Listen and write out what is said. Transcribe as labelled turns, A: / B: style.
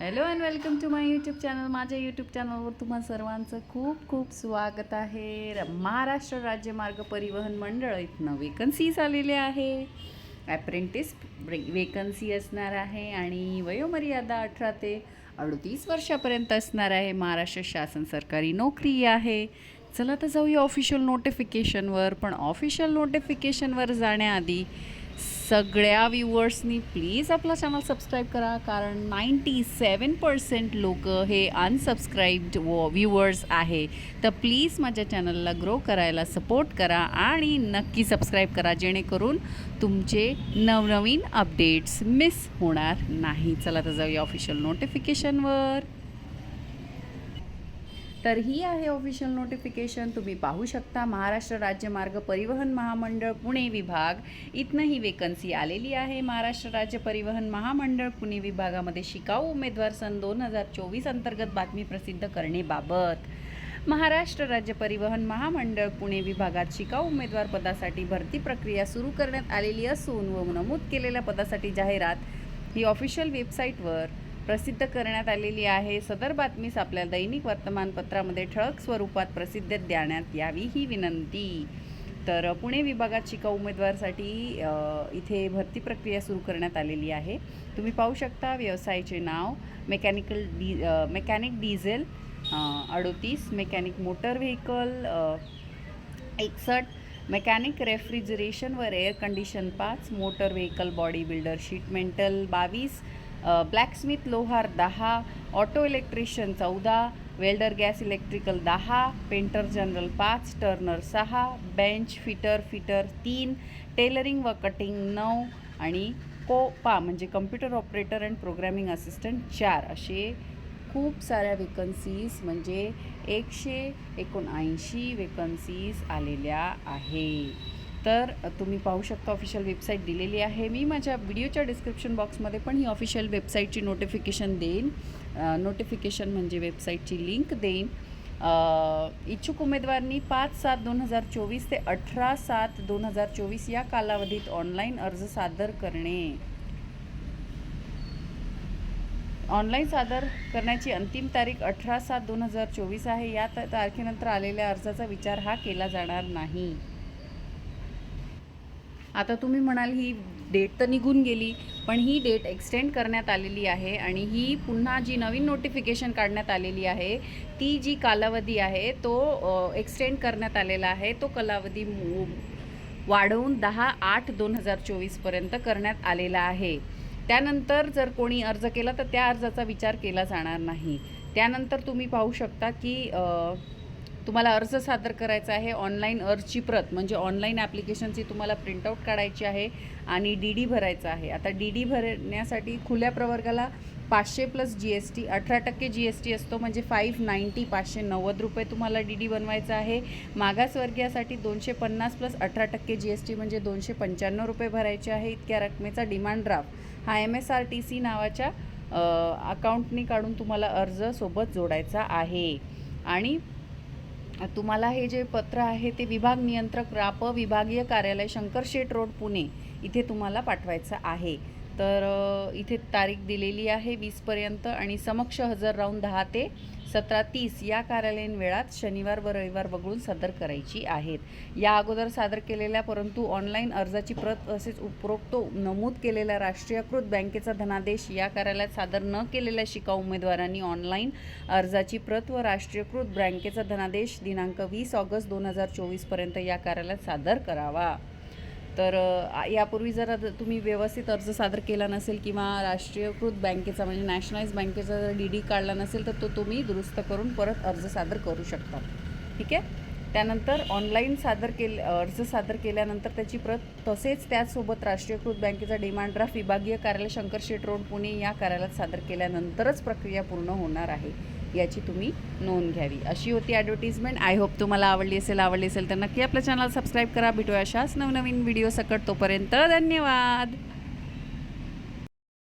A: Hello and welcome to my YouTube channel माझ्या YouTube चॅनलवर तुम्हा सर्वांचं खूप खूप स्वागत आहे. र- महाराष्ट्र राज्य मार्ग परिवहन मंडळ इथनं वेकन्सीज आलेले आहे. ॲप्रेंटिस वेकन्सी असणार आहे आणि वयोमर्यादा अठरा ते अडतीस वर्षापर्यंत असणार आहे. महाराष्ट्र शासन सरकारी नोकरी आहे. चला तर जाऊया ऑफिशियल नोटिफिकेशनवर पण ऑफिशियल नोटिफिकेशनवर जाण्याआधी सगळ्या व्ह्युअर्सनी प्लीज आपला चॅनल सबस्क्राईब करा कारण नाईंटी सेवन पर्सेंट लोक हे अनसबस्क्राईब्ड व व्ह्युअर्स आहे. तर प्लीज माझ्या चॅनलला ग्रो करायला सपोर्ट करा आणि नक्की सबस्क्राईब करा जेणेकरून तुमचे नवनवीन अपडेट्स मिस होणार नाही. चला तर जाऊया ऑफिशियल नोटिफिकेशनवर तर ही आहे ऑफिशियल नोटिफिकेशन तुम्ही पाहू शकता महाराष्ट्र राज्य मार्ग परिवहन महामंडळ पुणे विभाग. इथनं ही वेकन्सी आलेली आहे. महाराष्ट्र राज्य परिवहन महामंडळ पुणे विभागामध्ये शिकाऊ उमेदवार सन दोन हजार चोवीस अंतर्गत बातमी प्रसिद्ध करणेबाबत महाराष्ट्र राज्य परिवहन महामंडळ पुणे विभागात शिकाऊ उमेदवार पदासाठी भरती प्रक्रिया सुरू करण्यात आलेली असून व नमूद केलेल्या पदासाठी जाहिरात ही ऑफिशियल वेबसाईटवर प्रसिद्ध करण्यात आलेली आहे. सदर बातमीस आपल्या दैनिक वर्तमानपत्रामध्ये ठळक स्वरूपात प्रसिद्ध देण्यात यावी ही विनंती. तर पुणे विभागात शिकाऊ उमेदवारसाठी इथे भरती प्रक्रिया सुरू करण्यात आलेली आहे. तुम्ही पाहू शकता व्यवसायाचे नाव मेकॅनिकल डी मेकॅनिक डिझेल अडोतीस मेकॅनिक मोटर व्हेकल एकसठ मेकॅनिक रेफ्रिजरेशन व एअर कंडिशन पाच motor vehicle body builder sheet metal बावीस ब्लॅकस्मिथ लोहार दहा ऑटो इलेक्ट्रिशियन चौदा वेल्डर गॅस इलेक्ट्रिकल दहा पेंटर जनरल पाच टर्नर सहा बेंच फिटर फिटर तीन टेलरिंग व कटिंग नऊ आणि कोपा म्हणजे computer operator and programming assistant चार असे खूप साऱ्या वेकन्सीज म्हणजे एकशे एकोणऐंशी वेकन्सीज आलेल्या आहे. तर तुम्ही पाहू शकता ऑफिशियल वेबसाईट दिलेली आहे. मी माझ्या व्हिडिओच्या डिस्क्रिप्शन बॉक्समध्ये पण ही ऑफिशियल वेबसाईटची नोटिफिकेशन देईन. नोटिफिकेशन म्हणजे वेबसाईटची लिंक देईन. इच्छुक उमेदवारांनी पाच सात दोन हजार चोवीस ते अठरा सात दोन हजार चोवीस या कालावधीत ऑनलाईन अर्ज सादर करणे. ऑनलाईन सादर करण्याची अंतिम तारीख अठरा सात दोन हजार चोवीस आहे. या तारखेनंतर आलेल्या अर्जाचा विचार हा केला जाणार नाही. आता तुम्ही म्हणाल ही डेट तर निघून गेली पण ही डेट एक्सटेंड करण्यात आलेली आहे आणि ही पुन्हा जी नवीन नोटिफिकेशन काढण्यात आलेली आहे ती जी कालावधी आहे तो एक्सटेंड करण्यात आलेला आहे तो कालावधी वाढवून दहा आठ दोन हजार चोवीसपर्यंत करण्यात आलेला आहे. त्यानंतर जर कोणी अर्ज केला तर त्या अर्जाचा विचार केला जाणार नाही. त्यानंतर तुम्ही पाहू शकता की तुम्हाला अर्ज सादर करायचा आहे ऑनलाईन अर्जची प्रत म्हणजे ऑनलाईन ॲप्लिकेशनची तुम्हाला प्रिंटआउट काढायची आहे आणि डी डी भरायचा आहे. आता डी डी भरण्यासाठी खुल्या प्रवर्गाला पाचशे प्लस जी एस टी अठरा टक्के जी एस टी असतो म्हणजे फाईव्ह नाईंटी पाचशे नव्वद रुपये तुम्हाला डी डी बनवायचा आहे. मागासवर्गीयासाठी दोनशे पन्नास प्लस अठरा टक्के जी एस टी म्हणजे दोनशे पंच्याण्णव रुपये भरायचे आहे. इतक्या रकमेचा डिमांड ड्राफ्ट हा M S R T C नावाच्या अकाउंटनी काढून तुम्हाला अर्ज सोबत जोडायचा आहे. आणि तुम्हाला हे जे पत्र आहे ते विभाग नियंत्रक राप विभागीय कार्यालय शंकरशेठ रोड पुणे. इथे तुम्हाला पाठवायचं आहे. तर इथे तारीख दिलेली आहे वीसपर्यंत आणि समक्ष हजर राहून दहा ते सतरा तीस या कार्यालयीन वेळात शनिवार व रविवार वगळून सादर करायची आहेत. या अगोदर सादर केलेल्या परंतु ऑनलाईन अर्जाची प्रत तसेच उपरोक्त नमूद केलेल्या राष्ट्रीयकृत बँकेचा धनादेश या कार्यालयात सादर न केलेल्या शिकाऊ उमेदवारांनी ऑनलाईन अर्जाची प्रत व राष्ट्रीयकृत बँकेचा धनादेश दिनांक वीस ऑगस्ट दोन हजार चोवीसपर्यंत या कार्यालयात सादर करावा. तर यापूर्वी जर तुम्ही व्यवस्थित अर्ज सादर केला नसेल किंवा राष्ट्रीयकृत बँकेचा म्हणजे नॅशनलाइज बँकेचा जर डी डी काढला नसेल तर तो तुम्ही दुरुस्त करून परत अर्ज सादर करू शकता. ठीक आहे? त्यानंतर ऑनलाईन सादर केले अर्ज सादर केल्यानंतर त्याची प्रत तसेच त्याचसोबत राष्ट्रीयकृत बँकेचा डिमांड ड्राफ्ट विभागीय कार्यालय शंकर शेट रोड पुणे या कार्यालयात सादर केल्यानंतरच प्रक्रिया पूर्ण होणार आहे. याची तुम्ही नोंद घ्यावी. अशी होती ॲडव्हर्टिजमेंट आय होप तुम्हाला आवडली असेल आवडली असेल तर नक्की आपल्या चॅनल सबस्क्राईब करा. भेटूया अशाच नवनवीन व्हिडिओ सकट तोपर्यंत. धन्यवाद!